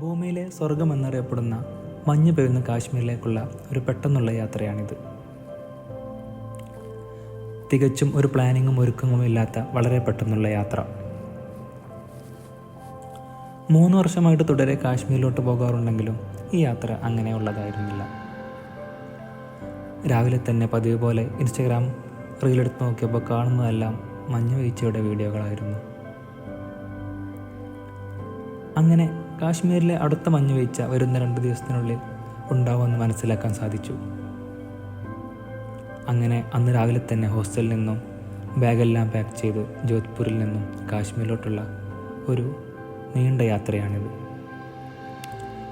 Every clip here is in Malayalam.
ഭൂമിയിലെ സ്വർഗമെന്നറിയപ്പെടുന്ന മഞ്ഞ് പെയ്യുന്ന കാശ്മീരിലേക്കുള്ള ഒരു പെട്ടെന്നുള്ള യാത്രയാണിത്. തികച്ചും ഒരു പ്ലാനിങ്ങും ഒരുക്കങ്ങളും ഇല്ലാത്ത വളരെ പെട്ടെന്നുള്ള യാത്ര. മൂന്ന് വർഷമായിട്ട് തുടരെ കാശ്മീരിലോട്ട് പോകാറുണ്ടെങ്കിലും ഈ യാത്ര അങ്ങനെയുള്ളതായിരുന്നില്ല രാവിലെ തന്നെ പതിവ് പോലെ ഇൻസ്റ്റഗ്രാം റീലെടുത്ത് നോക്കിയപ്പോൾ കാണുന്നതെല്ലാം മഞ്ഞ് വീഴ്ചയുടെ വീഡിയോകളായിരുന്നു. അങ്ങനെ കാശ്മീരിലെ അടുത്ത മഞ്ഞുവീഴ്ച വരുന്ന രണ്ട് ദിവസത്തിനുള്ളിൽ ഉണ്ടാവുമെന്ന് മനസ്സിലാക്കാൻ സാധിച്ചു. അങ്ങനെ അന്ന് രാവിലെ തന്നെ ഹോസ്റ്റലിൽ നിന്നും ബാഗെല്ലാം പാക്ക് ചെയ്ത് ജോധ്പൂരിൽ നിന്നും കാശ്മീരിലോട്ടുള്ള ഒരു നീണ്ട യാത്രയാണിത്.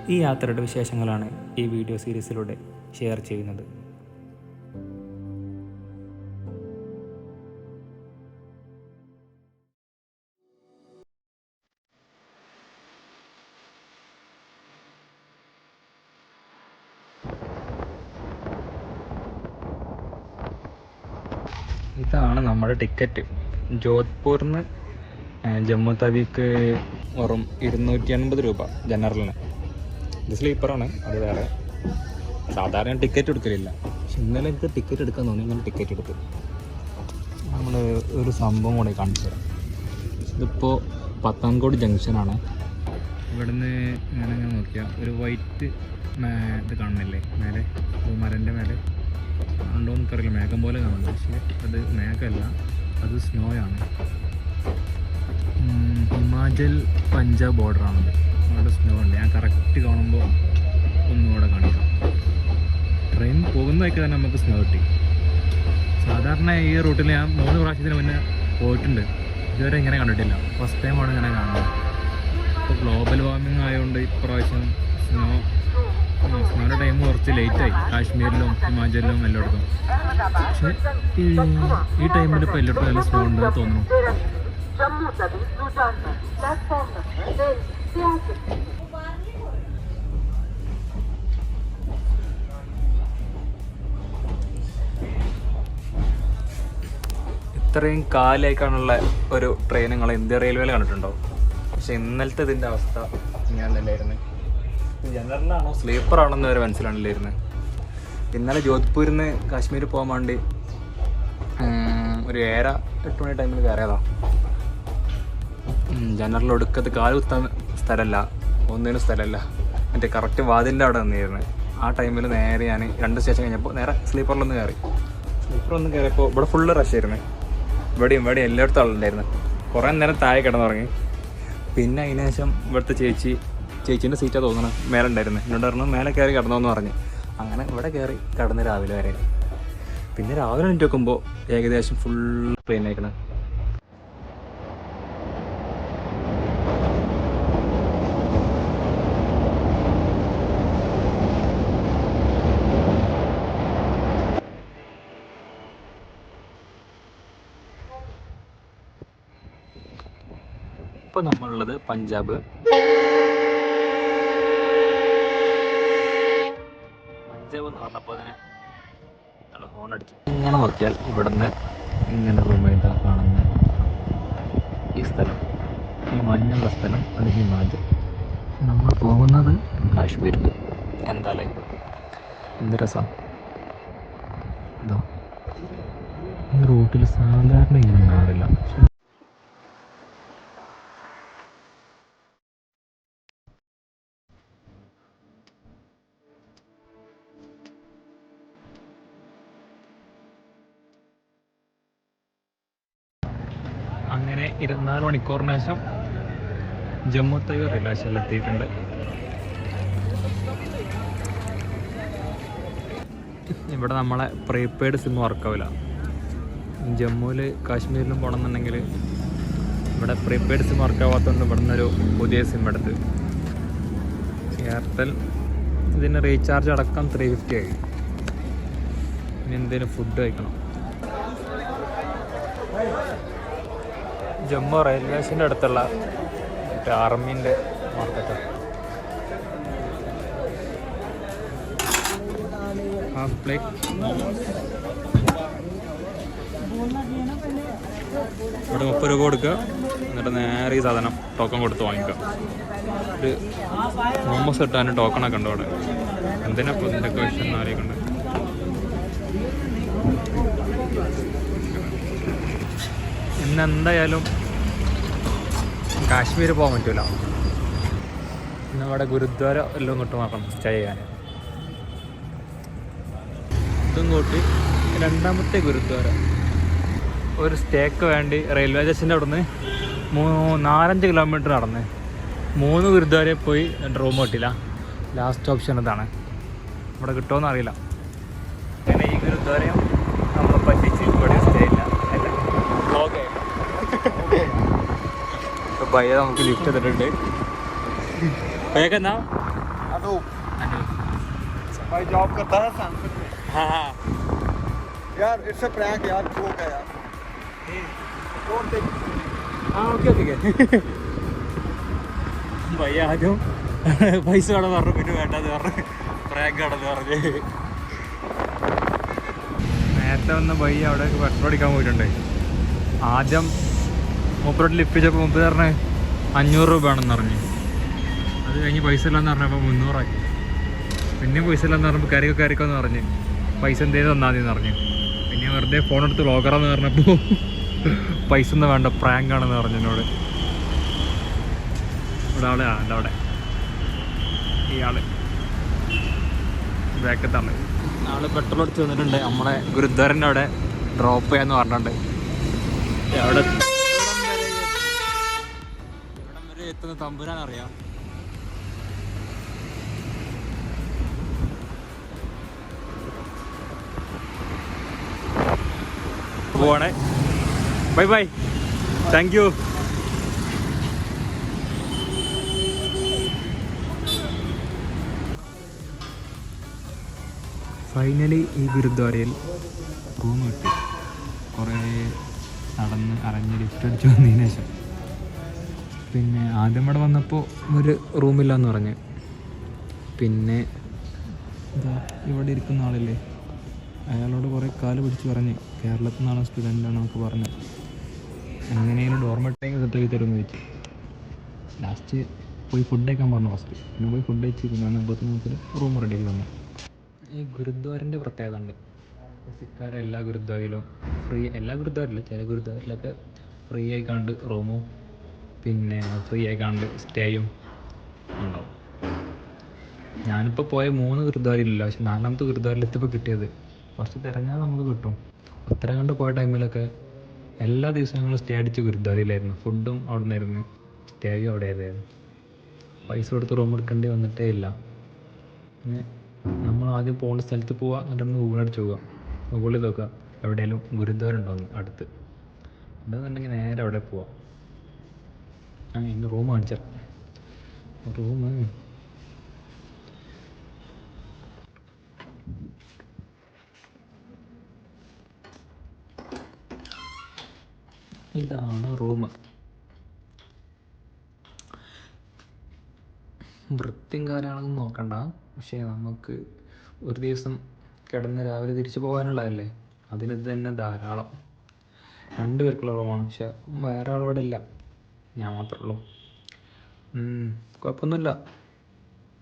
ഈ യാത്രയുടെ വിശേഷങ്ങളാണ് ഈ വീഡിയോ സീരീസിലൂടെ ഷെയർ ചെയ്യുന്നത്. ഇതാണ് നമ്മുടെ ടിക്കറ്റ്. ജോധ്പൂരിന്ന് ജമ്മു തവിക്ക് വെറും ഇരുന്നൂറ്റി എൺപത് രൂപ ജനറലിന്. ഇത് സ്ലീപ്പറാണ് അത് വേറെ. സാധാരണ ടിക്കറ്റ് എടുക്കലില്ല. പക്ഷെ ഇന്നലെ എനിക്ക് ടിക്കറ്റ് എടുക്കാൻ തോന്നി ഇങ്ങനെ ടിക്കറ്റ് എടുത്തു. നമ്മൾ ഒരു സംഭവം കൂടെ കാണിച്ചു തരാം. ഇതിപ്പോൾ പത്താൻകോട് ജംഗ്ഷനാണ്. ഇവിടുന്ന് ഇങ്ങനെ നോക്കിയാൽ ഒരു വൈറ്റ് ഇത് കാണുന്നില്ലേ? മേലെ മരന്റെ മേലെ. ഉണ്ടോ എനിക്കറിയില്ല. മേഘം പോലെ കാണുന്നു പക്ഷേ അത് മേഘമല്ല അത് സ്നോ ആണ് ഹിമാചൽ പഞ്ചാബ് ബോർഡറാണ് അവിടെ സ്നോ ഉണ്ട്. ഞാൻ കറക്റ്റ് കാണുമ്പോൾ ഒന്നുകൂടെ കാണിക്കാം ട്രെയിൻ പോകുന്നതൊക്കെ തന്നെ നമുക്ക് സ്നോ കിട്ടി. സാധാരണ ഈ റൂട്ടിൽ ഞാൻ മൂന്ന് പ്രാവശ്യത്തിന് മുന്നേ പോയിട്ടുണ്ട്. ഇതുവരെ ഇങ്ങനെ കണ്ടിട്ടില്ല. ഫസ്റ്റ് ടൈമാണ് ഇങ്ങനെ കാണുന്നത്. ഇപ്പോൾ ഗ്ലോബൽ വാർമിംഗ് ആയതുകൊണ്ട് ഇപ്രാവശ്യം സ്നോ നമ്മുടെ ടൈം കുറച്ച് ലേറ്റായി കാശ്മീരിലും ഹിമാചലിലും എല്ലായിടത്തും. പക്ഷെ ഈ ടൈമിൽ ഇപ്പോൾ എല്ലായിടത്തും നല്ല സ്നോ ഉണ്ടെന്ന് തോന്നുന്നു. ഇത്രയും കാലേക്കാണുള്ള ഒരു ട്രെയിൻ നിങ്ങൾ ഇന്ത്യ റെയിൽവേയിൽ കണ്ടിട്ടുണ്ടോ? പക്ഷെ ഇന്നലത്തെ ഇതിന്റെ അവസ്ഥ ഞാൻ തന്നെയായിരുന്നു ജനറലാണോ സ്ലീപ്പർ ആണെന്ന് വരെ മനസ്സിലാണില്ലായിരുന്നു ഇന്നലെ ജോധ്പൂരിൽ നിന്ന് കാശ്മീർ പോകാൻ വേണ്ടി ഒരു ഏഴര എട്ട് മണി ടൈമിൽ കയറിയതാ. ജനറൽ ഒടുക്കത്ത് കാൽ കുത്താൻ സ്ഥലമല്ല ഒന്നിനും സ്ഥലമല്ല മറ്റേ കറക്റ്റ് വാതിലിന്റെ അവിടെ നിന്നിരുന്നു. ആ ടൈമിൽ നേരെ ഞാൻ രണ്ട് സ്റ്റേഷൻ കഴിഞ്ഞപ്പോൾ നേരെ സ്ലീപ്പറിലൊന്ന് കയറി. സ്ലീപ്പറൊന്ന് കയറിയപ്പോൾ ഇവിടെ ഫുള്ള് റഷ് ആയിരുന്നു. ഇവിടെയും ഇവിടെയും എല്ലായിടത്തും ആളുണ്ടായിരുന്നു. കുറേ നേരം താഴെ കിടന്നുറങ്ങി. പിന്നെ അതിനുശേഷം ഇവിടുത്തെ ചേച്ചി ചേച്ചീന്റെ സീറ്റാ തോന്നണം മേലെ ഉണ്ടായിരുന്നു. എന്നോട് പറഞ്ഞു മേലെ കയറി കിടന്നോന്ന് പറഞ്ഞു. അങ്ങനെ ഇവിടെ കയറി കിടന്ന് രാവിലെ വരെ. പിന്നെ രാവിലെ എണീറ്റ് നോക്കുമ്പോൾ ഏകദേശം ഫുൾ ട്രെയിൻ ആയിക്കണം. ഇപ്പോൾ നമ്മളുള്ളത് പഞ്ചാബ്. എന്ന് പറഞ്ഞപ്പോൾ അതിന് ഹോൺ അടിച്ചു ഇങ്ങനെ നോക്കിയാൽ ഇവിടുന്ന് ഇങ്ങനെ റൂമായിട്ട് കാണുന്ന? ഈ സ്ഥലം. ഈ മഞ്ഞുള്ള സ്ഥലം അത് ഹിമാചൽ. നമ്മൾ പോകുന്നത് കാശ്മീരിൽ എന്തായാലും എന്ത് രസം? ഇതോ. ഈ റൂട്ടിൽ സാധാരണ ഇങ്ങനെ ഉണ്ടാവില്ല പക്ഷെ ഇരുപത്തിനാല് മണിക്കൂറിന് ശേഷം ജമ്മു തവി റിലാഷനിൽ എത്തിയിട്ടുണ്ട്. ഇവിടെ നമ്മളെ പ്രീപെയ്ഡ് സിം വർക്കാവില്ല ജമ്മുവിൽ കാശ്മീരിലും പോകണമെന്നുണ്ടെങ്കിൽ ഇവിടെ പ്രീപെയ്ഡ് സിം വർക്കാവാത്തതുകൊണ്ട് ഇവിടെ നിന്നൊരു പുതിയ സിം എടുത്ത്. എയർടെൽ ഇതിന് റീചാർജ് അടക്കം ത്രീ ഫിഫ്റ്റി ആയി. ഇനി എന്തെങ്കിലും ഫുഡ് കഴിക്കണം. ജമ്മു റെയിൽവേ സ്റ്റേഷന്റെ അടുത്തുള്ള മറ്റേ ആർമീന്റെ മാർക്കറ്റ്. ഇവിടെ മുപ്പത് രൂപ കൊടുക്കുക. എന്നിട്ട് നേരെ ഈ സാധനം ടോക്കൺ കൊടുത്ത് വാങ്ങിക്കാം ഒരു മോമോസ് ഇട്ടാൻ ടോക്കണൊക്കെ ഉണ്ട് അവിടെ. എന്തിനാ ഇപ്പോൾ ക്വസ്റ്റൻ ആരെയൊക്കെ ഇന്ന് എന്തായാലും കാശ്മീർ പോകാൻ പറ്റൂല. ഇന്ന് അവിടെ ഗുരുദ്വാര എല്ലാം ഇങ്ങോട്ട് മാറണം സ്റ്റേ ചെയ്യാൻ. ഇതിങ്ങോട്ട് രണ്ടാമത്തെ ഗുരുദ്വാര. ഒരു സ്റ്റേക്ക് വേണ്ടി റെയിൽവേ സ്റ്റേഷന്റെ അവിടുന്ന് മൂന്ന് നാലഞ്ച് കിലോമീറ്റർ നടന്ന്. മൂന്ന് ഗുരുദ്വാരയിൽ പോയി റൂം കിട്ടില്ല ലാസ്റ്റ് ഓപ്ഷൻ ഇതാണ്. ഇവിടെ കിട്ടുമോ എന്നറിയില്ല അങ്ങനെ ഈ ഗുരുദ്വാരയും നമ്മൾ പറ്റിച്ച് ഇവിടെ സ്റ്റേ ഇല്ല അല്ല ബ്ലോഗ് ഭയ നമുക്ക് ലിഫ്റ്റ് തന്നിട്ടുണ്ട് ഭയൊക്കെ എന്നാ हेलो भाई जॉब करता है सैमसंग में हाँ हाँ यार इट्स अ प्रैंक यार हो गया यार डोंट टेक ആ ഓക്കെ ഓക്കെ ഭയ്യ ആദ്യം പൈസ വേണം പറഞ്ഞു പിന്നെ വേണ്ടെന്ന് പറഞ്ഞു പ്രാങ്ക് ആണെന്ന് പറഞ്ഞ് നേരത്തെ വന്ന ഭയ്യ അവിടെ പെട്രോൾ അടിക്കാൻ പോയിട്ടുണ്ട് ആദ്യം മൂപ്പരോട്ട് ലിഫ്റ്റ് ചെയ്തപ്പോൾ മുമ്പ് പറഞ്ഞ് അഞ്ഞൂറ് രൂപ ആണെന്ന് പറഞ്ഞു. അത് കഴിഞ്ഞ് പൈസ ഇല്ലാന്ന് പറഞ്ഞപ്പോൾ മുന്നൂറാക്കി പിന്നെ പൈസ ഇല്ലാന്ന് പറഞ്ഞപ്പോൾ കരിക്കോ കറിക്കോ എന്ന് പറഞ്ഞ്. പൈസ എന്തേലും തന്നാൽ മതി എന്ന് പറഞ്ഞു. പിന്നെ വെറുതെ ഫോൺ എടുത്ത് ലോക്കറാന്ന് പറഞ്ഞപ്പോൾ പൈസ ഒന്നും വേണ്ട പ്രാങ്ക് ആണെന്ന് പറഞ്ഞു എന്നോട്. ഇവിടെ ആൾ ആ അവിടെ. ഇയാൾ ബാക്കത്താണ്. ആൾ പെട്രോൾ അടിച്ച് വന്നിട്ടുണ്ട്. നമ്മളെ ഗുരുദ്വാരന്റെ അവിടെ ഡ്രോപ്പ് ചെയ്യാന്ന് പറഞ്ഞിട്ടുണ്ട്. അവിടെ ഇവിടം വരെ തമ്പുരാൻ അറിയാം പോവാണേ. Bye bye. Thank you finally ഈ ഗുരുദ്വാരയിൽ റൂം കിട്ടി കുറേ നടന്ന് അറഞ്ഞ് ലിഫ്റ്റ് അടിച്ച് വന്നതിന് ശേഷം. പിന്നെ ആദ്യം ഇവിടെ വന്നപ്പോൾ ഒരു റൂമില്ല എന്ന് പറഞ്ഞ്. പിന്നെ ഇതാ ഇവിടെ ഇരിക്കുന്ന ആളില്ലേ? അയാളോട് കുറേ കാൽ പിടിച്ച് പറഞ്ഞ് കേരളത്തിൽ നിന്നാണ് സ്റ്റുഡന്റാണെന്നൊക്കെ പറഞ്ഞ്. എങ്ങനെയും ഡോർമെട്രിങ് സെറ്റ് ആക്കി തരുമെന്ന് ചോദിച്ചു ലാസ്റ്റ് പോയി ഫുഡ് കഴിക്കാൻ പറഞ്ഞു ഫസ്റ്റ് പിന്നെ പോയി ഫുഡ് കഴിച്ച് പിന്നെ വന്നപ്പോഴത്തേക്ക് നമുക്ക് റൂം റെഡി ആക്കി തന്നു. ഈ ഗുരുദ്വാരന്റെ പ്രത്യേകത ഉണ്ട്. സിക്കാരെ എല്ലാ ഗുരുദ്വാരയിലും ഫ്രീ എല്ലാ ഗുരുദ്വാരയിലും ചില ഗുരുദ്വാരയിലൊക്കെ ഫ്രീ ആയിക്കാണ്ട് കണ്ട് റൂമും പിന്നെ ഫ്രീ ആയി കണ്ട് സ്റ്റേയും ഉണ്ടാവും. ഞാനിപ്പോൾ പോയ മൂന്ന് ഗുരുദ്വാരയിലില്ല പക്ഷെ നാലാമത്തെ ഗുരുദ്വാരയിൽ എത്തിയപ്പോൾ കിട്ടിയത്. കുറച്ച് തിരഞ്ഞാൽ നമുക്ക് കിട്ടും. ഉത്തരാഖണ്ഡ് പോയ ടൈമിലൊക്കെ എല്ലാ ദിവസവും ഞങ്ങൾ സ്റ്റേ അടിച്ച് ഗുരുദ്വാരയിലായിരുന്നു. ഫുഡും അവിടെ നിന്നായിരുന്നു സ്റ്റേയും അവിടെ ആയിരുന്നു. പൈസ കൊടുത്ത് റൂം എടുക്കേണ്ടി വന്നിട്ടേ ഇല്ല. പിന്നെ നമ്മൾ ആദ്യം പോകുന്ന സ്ഥലത്ത് പോവുക എന്നിട്ട് ഗൂഗിൾ അടിച്ച് പോവുക ഗൂഗിളിൽ നോക്കുക എവിടെയെങ്കിലും ഗുരുദ്വാരം ഉണ്ടോ അടുത്ത്. ഉണ്ടെന്നുണ്ടെങ്കിൽ നേരെ അവിടെ പോവാം. എന്റെ റൂം കാണിച്ച റൂം. ഇതാണ് റൂം. വൃത്തിയും കാര്യങ്ങളൊന്നും നോക്കണ്ട. പക്ഷേ നമുക്ക് ഒരു ദിവസം കിടന്ന് രാവിലെ തിരിച്ചു പോകാനുള്ളതല്ലേ? അതിന് ഇത് തന്നെ ധാരാളം. രണ്ടുപേർക്കുള്ള റൂമാണ്. പക്ഷെ വേറെ ആളിവിടെ ഇല്ല. ഞാൻ മാത്രമേ ഉള്ളൂ. കുഴപ്പമൊന്നുമില്ല.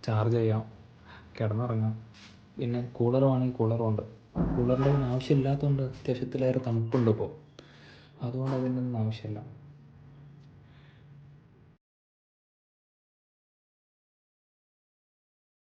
ചാർജ് ചെയ്യാം. കിടന്നുറങ്ങാം. പിന്നെ കൂളർ വേണമെങ്കിൽ കൂളറും ഉണ്ട്. കൂളറിന്റെ ഒന്നും ആവശ്യമില്ലാത്തതുകൊണ്ട് അത്യാവശ്യത്തിലേറെ തണുപ്പുണ്ട് ഇപ്പോൾ അതുകൊണ്ട് അതിന്റെ ഒന്നും ആവശ്യമില്ല.